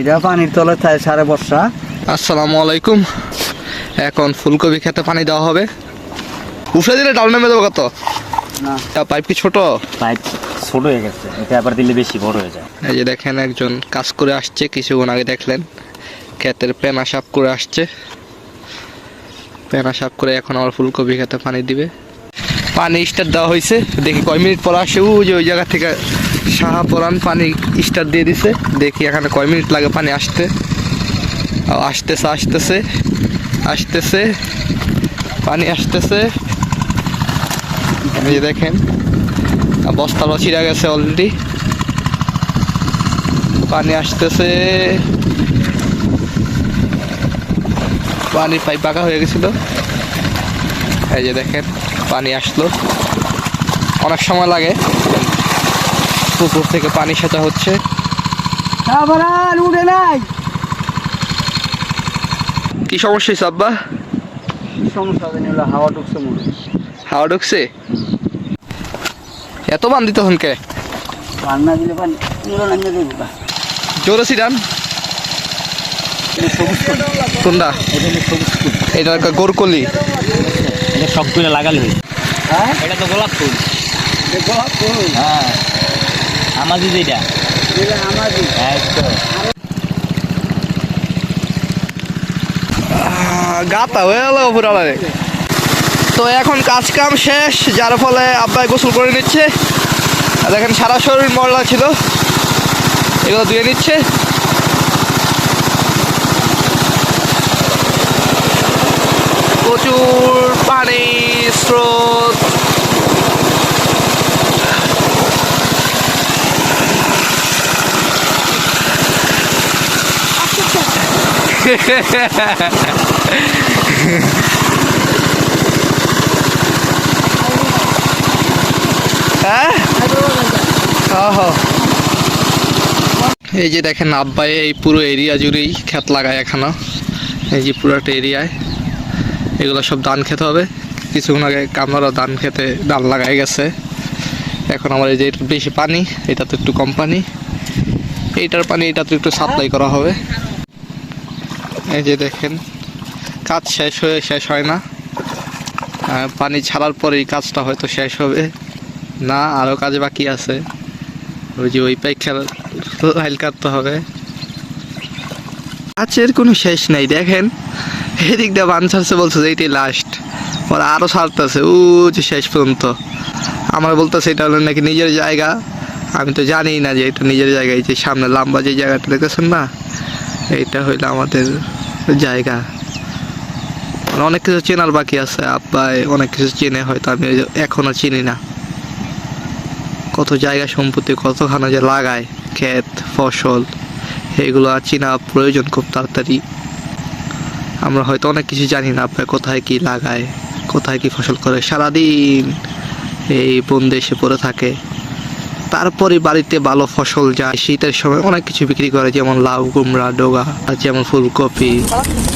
এটা পানির তলে থাকে সাড়ে বর্ষা। আসসালামু আলাইকুম। এখন ফুলকপি খেতে পানি দেওয়া হবে। উঠে দিলে ডাল নেমে দেবো কত? না। পাইপ কি ছোট? পাইপ ছোট হয়ে গেছে। এটা আবার দিলে বেশি বড় হয়ে যায়। এই যে দেখেন একজন কাজ করে আসছে কিছুক্ষণ আগে দেখলেন ক্ষেতের পেনা সাফ করে আসছে। পেনা সাফ করে এখন আমার ফুলকপি খেতে পানি দিবে। পানি স্টার দেওয়া হয়েছে। দেখি কয় মিনিট পর আসে। ও যে ওই জায়গা থেকে সাহা পরান পানি স্টার দিয়ে দিছে। দেখি এখানে কয় মিনিট লাগে পানি আসতে। আসতেছে আসতেছে আসতেছে, পানি আসতেছে। এই দেখেন বস্তাটা ছিঁড়া গেছে অলরেডি পানি আসতেছে। পানি পাইপ পাকা হয়ে গেছিল। এই যে দেখেন, পানি আসলো। অনেক সময় লাগে। পুকুর থেকে পানি সেচা হচ্ছে। উঠে নাই। কি সমস্যা হয়েছে আব্বা? সমস্যা হলো হাওয়া ঢুকছে মনে হাওয়া ঢুকছে? এত বান দিতে হনকে রান্না দিলে পানি। জোরে সিডান এটা কোনটা? এটা একটা গোরকলি এটা সব করে লাগালে হ্যাঁ? এটা তো গোলাপ ফুল। গোলাপ ফুল। হ্যাঁ। আমাদের। তো গাতা হয়ে গেল তো এখন কাজ কাম শেষ যার ফলে আব্বাই গোসল করে নিচ্ছে। আর দেখেন সারা শরীর ময়লা ছিল এগুলো ধুয়ে নিচ্ছে। প্রচুর পানি স্রোত হ্যাঁ ওহ। এই যে দেখেন আব্বাই এই পুরো এরিয়া জুড়েই ক্ষেত লাগায় এখনও। এই যে পুরোটা এরিয়ায়। এগুলো সব ধান খেতে হবে। কিছুক্ষণ আগে কামড়ারও ধান খেতে ধান লাগাই গেছে। এখন আমার এই যে একটু বেশি পানি এটা তো একটু কম পানি। এইটার পানি এটা তো একটু সাপ্লাই করা হবে। এই যে দেখেন, কাজ শেষ হয়ে শেষ হয় না। পানি ছাড়ার পরেই কাজটা হয়তো শেষ হবে। না আরও কাজ বাকি আছে। ওই যে ওই পাইখার লাইল কাটতে হবে। কাজের কোনো শেষ নাই, দেখেন। এদিক দিয়ে বান ছাড়ছে, বলছে যে এইটাই লাস্ট পরে আরও ছাড়তেছে, ও যে শেষ পর্যন্ত। আমার বলতেছে এটা হলো নাকি নিজের জায়গা। আমি তো জানি না যে এটা নিজের জায়গায়, যে সামনে লম্বা যে জায়গাটা দেখেছেন না, এইটা হইল আমাদের জায়গা। মানে অনেক কিছু চেনার বাকি আছে, আব্বাই অনেক কিছু চেনে হয়তো, আমি ওই যে এখনও চিনি না। কত জায়গা সম্পত্তি, কতখানা যে লাগায়, ক্ষেত, ফসল, এগুলো চেনা প্রয়োজন খুব তাড়াতাড়ি। আমরা হয়তো অনেক কিছু জানি না আব্বাই, কোথায় কি লাগায়, কোথায় কি ফসল করে, সারাদিন এই বন দেশে পড়ে থাকে। তারপরে বাড়িতে ভালো ফসল যায়। শীতের সময় অনেক কিছু বিক্রি করে, যেমন লাউ কুমড়া, ডোগা, যেমন ফুলকপি,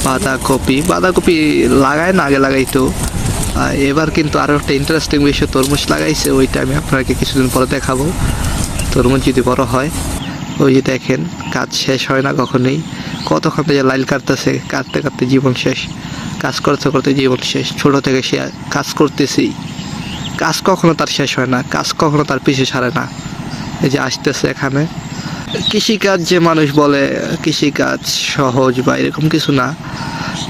বাঁধাকপি। বাঁধাকপি লাগায় না, আগে লাগাইতো। এবার কিন্তু আরও একটা ইন্টারেস্টিং বিষয়, তরমুজ লাগাইছে, ওইটা আমি আপনাকে কিছুদিন পরে দেখাবো। তরমুজ যদি বড় হয়, ওই যে দেখেন, কাজ শেষ হয় না কখনোই। কতক্ষণ থেকে লাইল কাটতেছে, কাটতে কাটতে জীবন শেষ। কাজ করতে করতে জীবন শেষ। ছোট থেকে সে কাজ করতেছি কাজ কখনো তার শেষ হয় না, কাজ কখনো তার পিছু ছাড়ে না। এই যে আসতেছে এখানে। কৃষিকাজ যে মানুষ বলে, কৃষিকাজ সহজ বা এরকম কিছু না।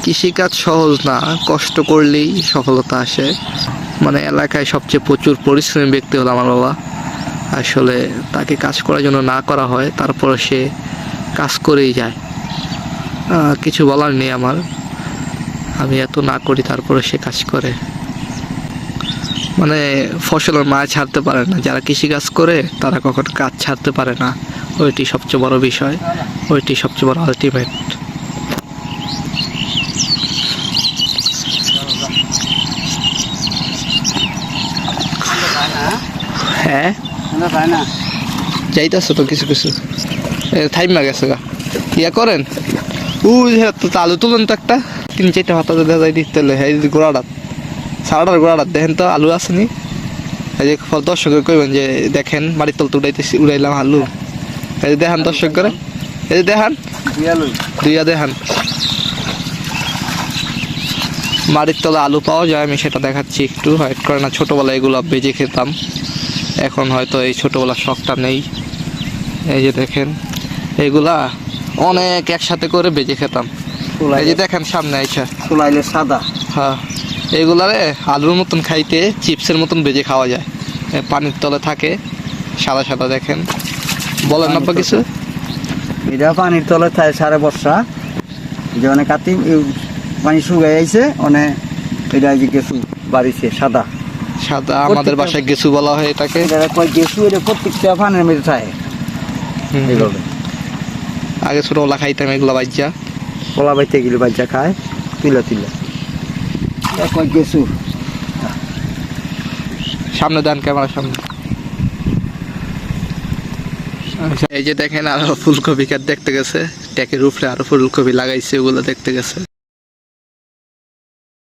কৃষিকাজ সহজ না, কষ্ট করলেই সফলতা আসে। মানে এলাকায় সবচেয়ে প্রচুর পরিশ্রমী ব্যক্তি হলো আমার বাবা। আসলে তাকে কাজ করার জন্য না করা হয় তারপরে সে কাজ করেই যায়। কিছু বলার নেই আমার। আমি এত না করি তারপরে সে কাজ করে। মানে ফসলের মায় ছাড়তে পারে না। যারা কৃষিকাজ করে, তারা কখনো কাজ ছাড়তে পারে না। ওইটি সবচেয়ে বড় বিষয়। ওইটি সবচেয়ে বড় আলটিমেট হ্যাঁ? যাইতেছে তো কিছু কিছু। টাইম না গেছে গা। ইয়া করেন? উ আলু তুলেন তো একটা। তিন চারটা হাতা দেখা যায় দিতে হ্যাঁ গোড়াটা। সারাটার গোড়াটা দেখেন তো আলু আসেনি এই যে ফল দর্শক কইবেন যে দেখেন বাড়ির তল তো উড়াইতেছি উড়াইলাম আলু। এই যে দেখান দর্শক করে। এই যে দেখান। দুইয়া দেখান। বাড়ির তলে আলু পাওয়া যায় আমি সেটা দেখাচ্ছি একটু হয়ত করে না ছোটোবেলায় এগুলো বেজে খেতাম। এখন হয়তো এই ছোটোবেলার শখটা নেই। এই যে দেখেন এগুলা অনেক একসাথে করে বেজে খেতাম। এই যে দেখেন সামনে আইসা। চুলাইলে সাদা। হ্যাঁ। এগুলারে আলুর মতন খাইতে চিপসের মতন বেজে খাওয়া যায়। পানির তলে থাকে সাদা সাদা দেখেন। বলেন না কিছু। এটা পানির তলে থাকে সাড়ে বর্ষা। যে অনেক কাতি পানি শুকাই আইছে অনেক এটা যে গেছু বাড়িছে সাদা। সাদা আমাদের বাসায় গেছু বলা হয় এটাকে। এটা কয় গেছু এটা প্রত্যেকটা পানির মধ্যে থাকে। আগে ছোটবেলা খাইতাম এগুলো বাজ্যা কলা বাইতে গেলে বাচ্চা খায় তুলে তুলে। সামনে দেন ক্যামেরার সামনে। এই যে দেখেন আরও ফুলকপি কাঠ দেখতে গেছে। ট্যাকের উপরে আরও ফুলকপি লাগাইছে, ওগুলো দেখতে গেছে।